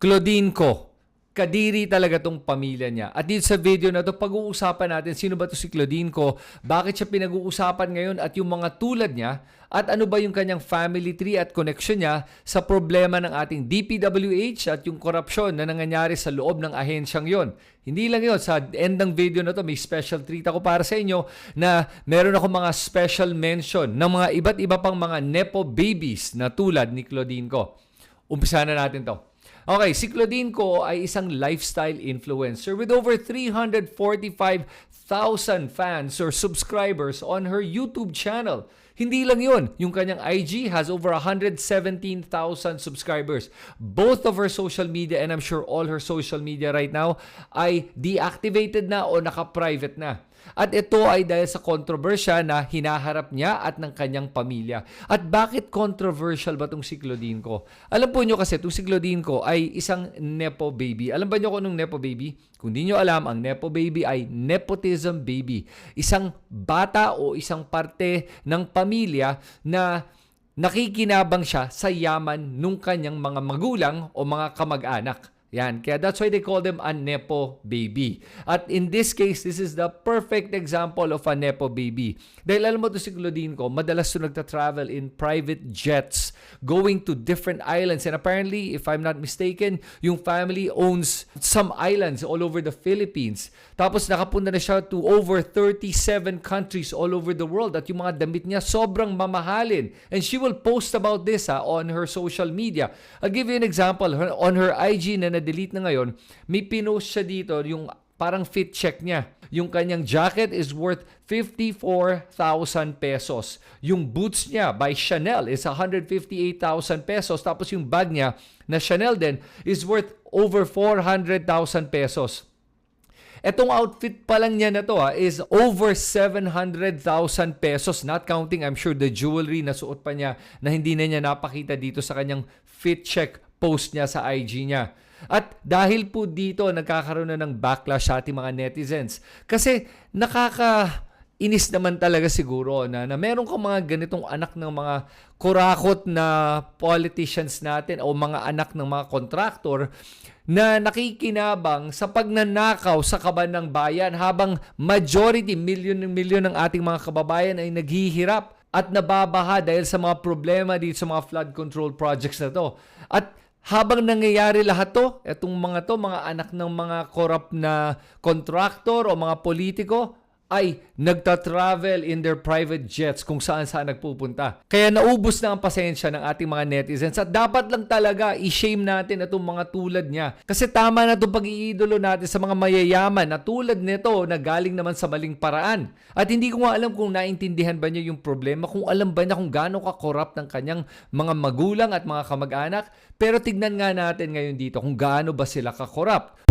Claudine ko. Kadiri talaga tong pamilya niya. At dito sa video na to, pag-uusapan natin sino ba to si Claudine ko, bakit siya pinag-uusapan ngayon at yung mga tulad niya, at ano ba yung kanyang family tree at connection niya sa problema ng ating DPWH at yung korupsyon na nangyayari sa loob ng ahensyang yon. Hindi lang yon sa end ng video na to, may special treat ako para sa inyo na meron ako mga special mention ng mga iba't iba pang mga Nepo babies na tulad ni Claudine ko. Umpisa na natin to. Okay, si Claudine Ko ay isang lifestyle influencer with over 345,000 fans or subscribers on her YouTube channel. Hindi lang yun. Yung kanyang IG has over 117,000 subscribers. Both of her social media and I'm sure all her social media right now ay deactivated na o naka-private na. At ito ay dahil sa kontrobersya na hinaharap niya at ng kanyang pamilya. At bakit controversial ba itong si Claudine ko? Alam po nyo kasi itong si Claudine ko ay isang Nepo baby. Alam ba nyo kung anong Nepo baby? Kung di nyo alam, ang Nepo baby ay nepotism baby. Isang bata o isang parte ng pamilya na nakikinabang siya sa yaman nung kanyang mga magulang o mga kamag-anak. Yan. Kaya that's why they call them a Nepo baby. At in this case, this is the perfect example of a Nepo baby. Dahil alam mo to si Claudine ko, madalas to nagta-travel in private jets going to different islands. And apparently, if I'm not mistaken, yung family owns some islands all over the Philippines. Tapos nakapunta na siya to over 37 countries all over the world. At yung mga damit niya sobrang mamahalin. And she will post about this ha, on her social media. I'll give you an example. On her IG na na-delete na ngayon, may pinost siya dito yung parang fit check niya. Yung kanyang jacket is worth 54,000 pesos. Yung boots niya by Chanel is 158,000 pesos. Tapos yung bag niya na Chanel din is worth over 400,000 pesos. Etong outfit pa lang niya na to ha, is over 700,000 pesos. Not counting, I'm sure, the jewelry na suot pa niya na hindi na niya napakita dito sa kanyang fit check post niya sa IG niya. At dahil po dito, nagkakaroon na ng backlash sa ating mga netizens. Kasi nakaka inis naman talaga siguro na, na meron kang mga ganitong anak ng mga kurakot na politicians natin o mga anak ng mga kontraktor na nakikinabang sa pagnanakaw sa kaban ng bayan habang majority, milyon ng milyon ng ating mga kababayan ay naghihirap at nababaha dahil sa mga problema dito sa mga flood control projects na to. At habang nangyayari lahat to, etong mga to, mga anak ng mga corrupt na contractor o mga politiko, ay nagta-travel in their private jets kung saan saan nagpupunta. Kaya naubos na ang pasensya ng ating mga netizens at dapat lang talaga i-shame natin itong mga tulad niya. Kasi tama na itong pag-iidolo natin sa mga mayayaman na tulad nito na galing naman sa maling paraan. At hindi ko nga alam kung naintindihan ba niya yung problema, kung alam ba niya kung gaano ka-corrupt ng kanyang mga magulang at mga kamag-anak. Pero tignan nga natin ngayon dito kung gaano ba sila ka-corrupt.